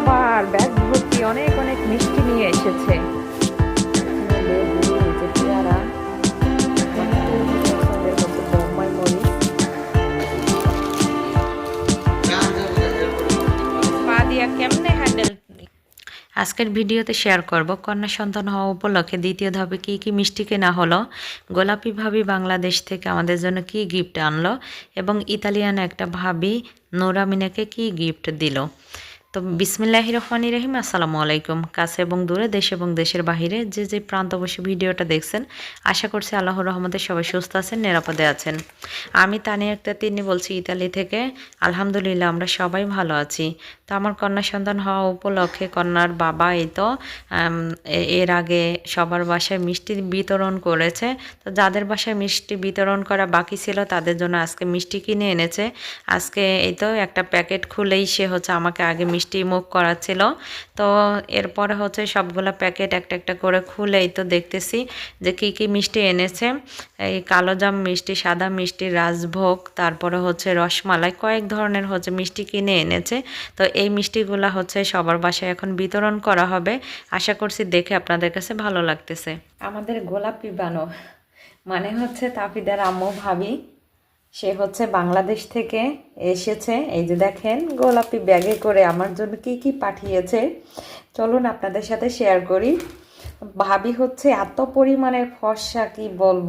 আবার ব্যাগ ভর্তি অনেক অনেক মিষ্টি নিয়ে এসেছে। আজকের ভিডিওতে শেয়ার করব, কন্যা সন্তান হওয়া উপলক্ষে দ্বিতীয় ধাপে কী কী মিষ্টি কেনা হলো, গোলাপি ভাবি বাংলাদেশ থেকে আমাদের জন্য কি গিফট আনলো, এবং ইতালিয়ান একটা ভাবি নোরামিনাকে কি গিফট দিল। তো বিসমিল্লাহ রহমানি রহিম, আসসালামু আলাইকুম। কাছে এবং দূরে, দেশ এবং দেশের বাহিরে যে যে প্রান্ত বসে ভিডিওটা দেখছেন, আশা করছি আল্লাহর রহমতে সবাই সুস্থ আছেন, নিরাপদে আছেন। আমি তানিয়া একটা তিনি বলছি, ইতালি থেকে। আলহামদুলিল্লাহ, আমরা সবাই ভালো আছি। তো আমার কন্যা সন্তান হওয়া উপলক্ষে কন্যার বাবা এই তো এর আগে সবার বাসায় মিষ্টি বিতরণ করেছে। তো যাদের বাসায় মিষ্টি বিতরণ করা বাকি ছিল, তাদের জন্য আজকে মিষ্টি কিনে এনেছে। আজকে এই তো একটা প্যাকেট খুলেই সে হচ্ছে আমাকে আগে মিষ্টি মুখ করা ছিল। তো এরপরে হচ্ছে সবগুলো প্যাকেট একটা একটা করে খুলেই তো দেখতেছি যে কি কি মিষ্টি এনেছে। এই কালোজাম মিষ্টি, সাদা মিষ্টি, রাজভোগ, তারপরে হচ্ছে রসমালাই, কয়েক ধরনের হচ্ছে মিষ্টি কিনে এনেছে। তো এই মিষ্টিগুলো হচ্ছে সবার বাসায় এখন বিতরণ করা হবে। আশা করছি দেখে আপনাদের কাছে ভালো লাগতেছে। আমাদের গোলাপি বানো মানে হচ্ছে তাফিদার আম্মু ভাবি। সে হচ্ছে বাংলাদেশ থেকে এসেছে। এই যে দেখেন, গোলাপি ব্যাগে করে আমার জন্য কি কি পাঠিয়েছে। চলুন আপনাদের সাথে শেয়ার করি। ভাবি হচ্ছে এত পরিমাণের ফর্সা কি বলব?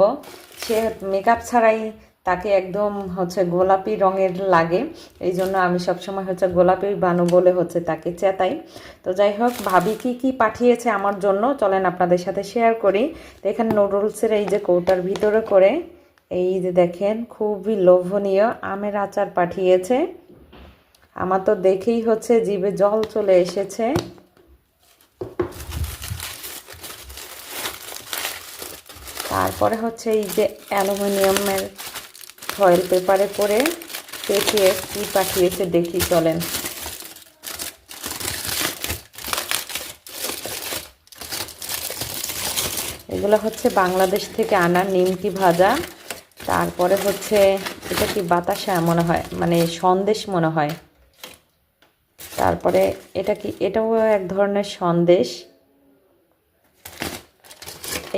সে মেকআপ ছাড়াই তাকে একদম হচ্ছে গোলাপি রঙের লাগে। এই জন্য আমি সবসময় হচ্ছে গোলাপি বানু বলে হচ্ছে তাকে চেতাই। তো যাই হোক, ভাবি কি কি পাঠিয়েছে আমার জন্য? চলেন আপনাদের সাথে শেয়ার করি। তো এখানে নুডলসের এই যে কৌটার ভিতরে করে এই যে দেখেন, খুবই লোভনীয় আমের আচার পাঠিয়েছে। আমার তো দেখেই হচ্ছে জিভে জল চলে এসেছে। তারপরে হচ্ছে এই যে অ্যালুমিনিয়ামের ফয়েল পেপারে করে পেঁচিয়ে কি পাঠিয়েছে, দেখি চলেন। এগুলো হচ্ছে বাংলাদেশ থেকে আনা নিমকি ভাজা। তারপরে হচ্ছে, এটা কি বাতাসা মনে হয় মানে সন্দেশ মনে হয়। তারপরে এটা কি, এটাও এক ধরনের সন্দেশ।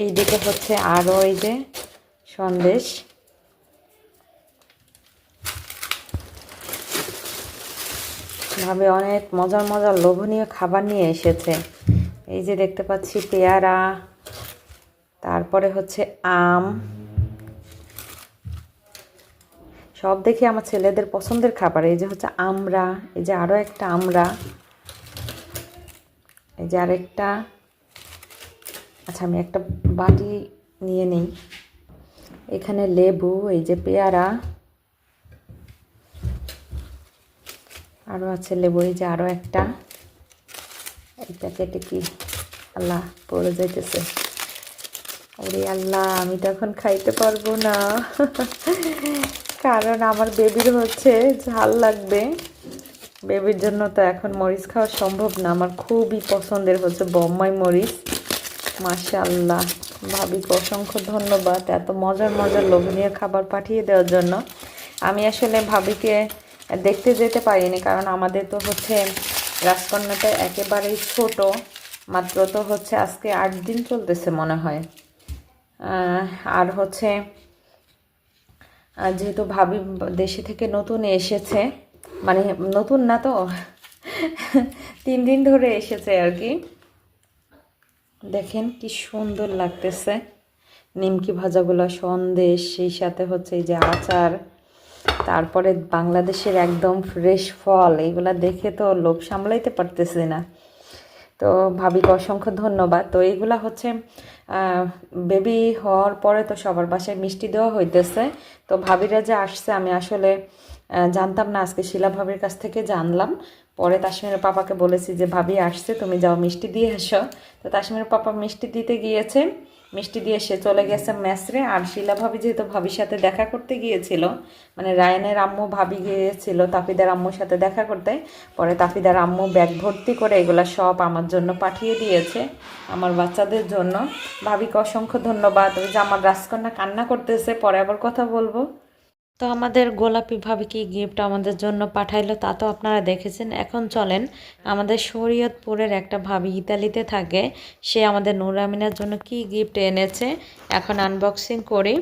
এই দিকে হচ্ছে আরও এই যে সন্দেশ। ভাবে অনেক মজার মজার লোভনীয় খাবার নিয়ে এসেছে। এই যে দেখতে পাচ্ছি পেয়ারা, তারপরে হচ্ছে আম। সব দেখি আমার ছেলেদের পছন্দের খাবার, এই যে হচ্ছে আমরা এই যে আরও একটা আমরা এই যে আরেকটা। আচ্ছা আমি একটা বাটি নিয়ে নিই। এখানে লেবু, এই যে পেয়ারা আরও আছে লেবু, এই যে আরও একটা। এই প্যাকেটে কি আল্লাহ পড়ে যাইতেছে। ওরে আল্লাহ, আমি তো এখন খাইতে পারব না। কারণ আমার বেবির হচ্ছে ঝাল লাগবে। বেবির জন্য তো এখন মরিচ খাওয়া সম্ভব না। আমার খুবই পছন্দের হচ্ছে বোম্বাই মরিচ। মাশাআল্লাহ ভাবিকে অসংখ্য ধন্যবাদ এত মজার মজার লোভনীয় খাবার পাঠিয়ে দেওয়ার জন্য। আমি আসলে ভাবিকে দেখতে যেতে পারিনি কারণ আমাদের তো হচ্ছে রাজকন্যাটা একেবারেই ছোট। মাত্র তো হচ্ছে আজকে আট দিন চলতেছে মনে হয়। আর হচ্ছে যেহেতু ভাবি দেশে থেকে নতুন এসেছে মানে নতুন না তো, তিন দিন ধরে এসেছে আর কি। দেখেন কি সুন্দর লাগতেছে। নিমকি ভাজাগুলো সন্দেশ, সেই সাথে হচ্ছে এই যে আচার, তারপরে বাংলাদেশের একদম ফ্রেশ ফল এগুলা দেখে তো লোভ সামলাইতে পারতেছি না। তো ভাবিকে অসংখ্য ধন্যবাদ। তো এইগুলা হচ্ছে বেবি হওয়ার পরে তো সবার বাসায় মিষ্টি দেওয়া হইতেছে। তো ভাবিরা যে আসছে, আমি আসলে জানতাম না, আজকে শিলা ভাবির কাছ থেকে জানলাম। পরে তাসমিরের পাপাকে বলেছি যে, ভাবি, আসছে, তুমি যাও মিষ্টি দিয়ে এসো। তো তাসমিরের পাপা মিষ্টি দিতে গিয়েছে। মিষ্টি দিয়ে সে চলে গেছে মেসরে। আর শিলা ভাবি যেহেতু ভাবির সাথে দেখা করতে গিয়েছিল মানে রায়নের আম্মু ভাবি গিয়েছিল তাফিদার আম্মুর সাথে দেখা করতে, পরে তাফিদার আম্মু ব্যাগ ভর্তি করে এগুলো সব আমার জন্য পাঠিয়ে দিয়েছে, আমার বাচ্চাদের জন্য। ভাবিকে অসংখ্য ধন্যবাদ। ওই যে আমার রাজকন্যা কান্না করতেছে, পরে আবার কথা বলব। তো আমাদের গোলাপিভাবে কি গিফট আমাদের জন্য পাঠাইলো তা তো আপনারা দেখেছেন। এখন চলেন, আমাদের শরীয়তপুরের একটা ভাবি ইতালিতে থাকে। সে আমাদের নুরামিনার জন্য কি গিফট এনেছে? এখন আনবক্সিং করি।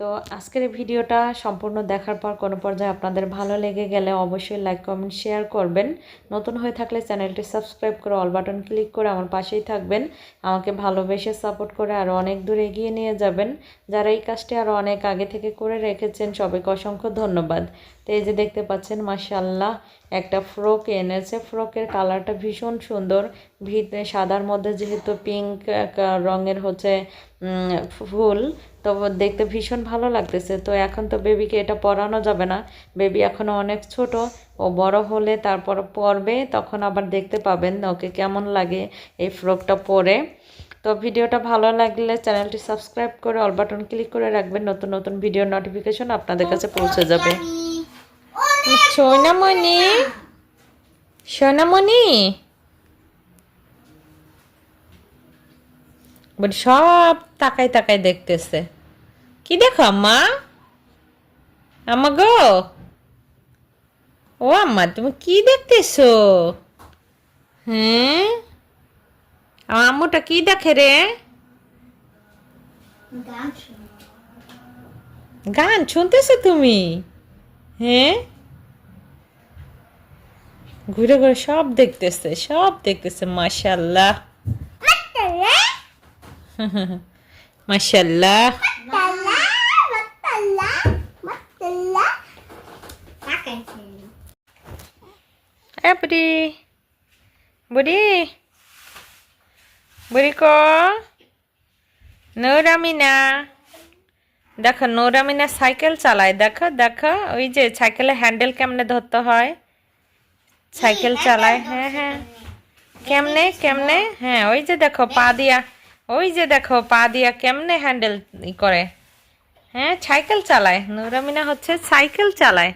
তো আজকের ভিডিওটা সম্পূর্ণ দেখার পর কোনো পর্যায়ে আপনাদের ভালো লেগে গেলে অবশ্যই লাইক, কমেন্ট, শেয়ার করবেন। নতুন হয়ে থাকলে চ্যানেলটি সাবস্ক্রাইব করে অল বাটন ক্লিক করে আমার পাশেই থাকবেন। আমাকে ভালোবেসে সাপোর্ট করে আরও অনেক দূর এগিয়ে নিয়ে যাবেন। যারা এই কাজটি আরও অনেক আগে থেকে করে রেখেছেন, সবাইকে অসংখ্য ধন্যবাদ। তো এই যে দেখতে পাচ্ছেন মাশাল্লাহ একটা ফ্রক এনেছে। ফ্রকের কালারটা ভীষণ সুন্দর। ভিত সাদার মধ্যে যেহেতু পিঙ্ক রঙের হচ্ছে ফুল তো দেখতে ভীষণ ভালো লাগতেছে। তো এখন তো বেবিকে এটা পরানো যাবে না। বেবি এখনও অনেক ছোট। ও বড় হলে তারপর পরবে তখন আবার দেখতে পাবেন ওকে কেমন লাগে এই ফ্রকটা পরে। তো ভিডিওটা ভালো লাগলে চ্যানেলটি সাবস্ক্রাইব করে অল বাটন ক্লিক করে রাখবেন। নতুন নতুন ভিডিও নোটিফিকেশন আপনাদের কাছে পৌঁছে যাবে। সোনামণি? সোনামণি? সব তাকাই তাকাই দেখতেছে। কি দেখো আম্মা? আম্মা গো ও আম্মা তুমি কি দেখতেছো? হ্যাঁ? আমার আম্মুটা কি দেখে রে? গান শুনতেছো তুমি? হ্যাঁ? ঘুরে ঘুরে সব দেখতেছে সব দেখতেছে মাশাল্লাহ মাশাল্লাহ এ বুড়ি বুড়ি বুড়ি ক নৌরামিনা দেখো নৌরামিনা সাইকেল চালায় দেখো দেখো ওই যে সাইকেলের হ্যান্ডেল কেমনে ধরতে হয় সাইকেল চালায় হ্যাঁ হ্যাঁ কেমনে কেমনে হ্যাঁ ওই যে দেখো পা দিয়া ওই যে দেখো পা দিয়া কেমনে হ্যান্ডেল করে হ্যাঁ সাইকেল চালায় নৌরামিনা হচ্ছে সাইকেল চালায়